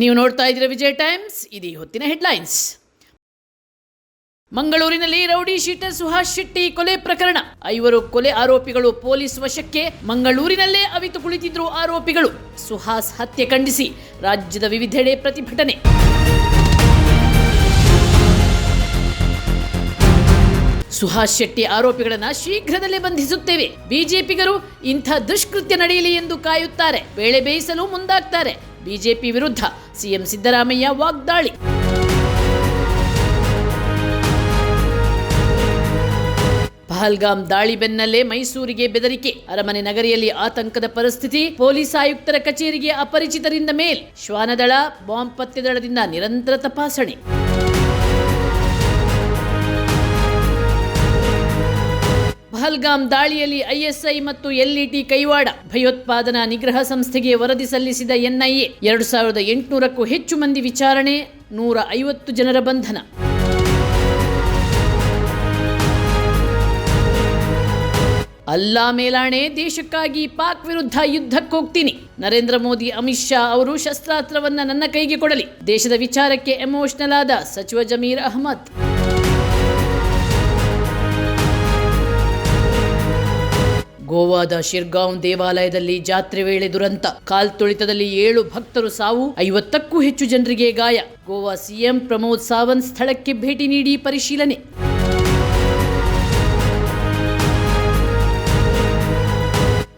ನೀವು ನೋಡ್ತಾ ಇದ್ದೀರ ವಿಜಯ್ ಟೈಮ್ಸ್, ಇದು ಹೊತ್ತಿನ ಹೆಡ್ಲೈನ್ಸ್. ಮಂಗಳೂರಿನಲ್ಲಿ ರೌಡಿ ಶೀಟರ್ ಸುಹಾಸ್ ಶೆಟ್ಟಿ ಕೊಲೆ ಪ್ರಕರಣ. ಐವರು ಕೊಲೆ ಆರೋಪಿಗಳು ಪೊಲೀಸ್ ವಶಕ್ಕೆ ಮಂಗಳೂರಿನಲ್ಲೇ ಅವಿತು ಕುಳಿತಿದ್ರು ಆರೋಪಿಗಳು. ಸುಹಾಸ್ ಹತ್ಯೆ ಖಂಡಿಸಿ, ರಾಜ್ಯದ ವಿವಿಧೆಡೆ ಪ್ರತಿಭಟನೆ. ಸುಹಾಸ್ ಶೆಟ್ಟಿ ಆರೋಪಿಗಳನ್ನ ಶೀಘ್ರದಲ್ಲೇ ಬಂಧಿಸುತ್ತೇವೆ. ಬಿಜೆಪಿಗರು ಇಂಥ ದುಷ್ಕೃತ್ಯ ನಡೆಯಲಿ ಎಂದು ಕಾಯುತ್ತಾರೆ. ಬೇಳೆ ಬೇಯಿಸಲು ಮುಂದಾಗ್ತಾರೆ. ಬಿಜೆಪಿ ವಿರುದ್ಧ ಸಿಎಂ ಸಿದ್ದರಾಮಯ್ಯ ವಾಗ್ದಾಳಿ. ಪಹಲ್ಗಾಮ್ ದಾಳಿ ಬೆನ್ನಲ್ಲೇ ಮೈಸೂರಿಗೆ ಬೆದರಿಕೆ. ಅರಮನೆ ನಗರಿಯಲ್ಲಿ ಆತಂಕದ ಪರಿಸ್ಥಿತಿ. ಪೊಲೀಸ್ ಆಯುಕ್ತರ ಕಚೇರಿಗೆ ಅಪರಿಚಿತರಿಂದ ಮೇಲ್. ಶ್ವಾನದಳ, ಬಾಂಬ್ ಪತ್ತೆ ದಳದಿಂದ ನಿರಂತರ ತಪಾಸಣೆ. ಪಹಲ್ಗಾಮ್ ದಾಳಿಯಲ್ಲಿ ಐಎಸ್ಐ ಮತ್ತು ಎಲ್ಇಟಿ ಕೈವಾಡ. ಭಯೋತ್ಪಾದನಾ ನಿಗ್ರಹ ಸಂಸ್ಥೆಗೆ ವರದಿ ಸಲ್ಲಿಸಿದ ಎನ್ಐಎ. ಎರಡು ಸಾವಿರದ ಎಂಟುನೂರಕ್ಕೂ ಹೆಚ್ಚು ಮಂದಿ ವಿಚಾರಣೆ, ನೂರ ಐವತ್ತು ಜನರ ಬಂಧನ. ಅಲ್ಲಾ ಮೇಲಾಣೆ, ದೇಶಕ್ಕಾಗಿ ಪಾಕ್ ವಿರುದ್ಧ ಯುದ್ಧಕ್ಕೆ ಹೋಗ್ತೀನಿ ನರೇಂದ್ರ ಮೋದಿ, ಅಮಿತ್ ಶಾ ಅವರು ಶಸ್ತ್ರಾಸ್ತ್ರವನ್ನ ನನ್ನ ಕೈಗೆ ಕೊಡಲಿ. ದೇಶದ ವಿಚಾರಕ್ಕೆ ಎಮೋಷನಲ್ ಆದ ಸಚಿವ ಜಮೀರ್ ಅಹಮದ್. ಗೋವಾದ ಶಿರ್ಗಾಂವ್ ದೇವಾಲಯದಲ್ಲಿ ಜಾತ್ರೆ ವೇಳೆ ದುರಂತ. ಕಾಲ್ ತುಳಿತದಲ್ಲಿ ಏಳು ಭಕ್ತರು ಸಾವು, ಐವತ್ತಕ್ಕೂ ಹೆಚ್ಚು ಜನರಿಗೆ ಗಾಯ. ಗೋವಾ ಸಿಎಂ ಪ್ರಮೋದ್ ಸಾವಂತ್ ಸ್ಥಳಕ್ಕೆ ಭೇಟಿ ನೀಡಿ ಪರಿಶೀಲನೆ.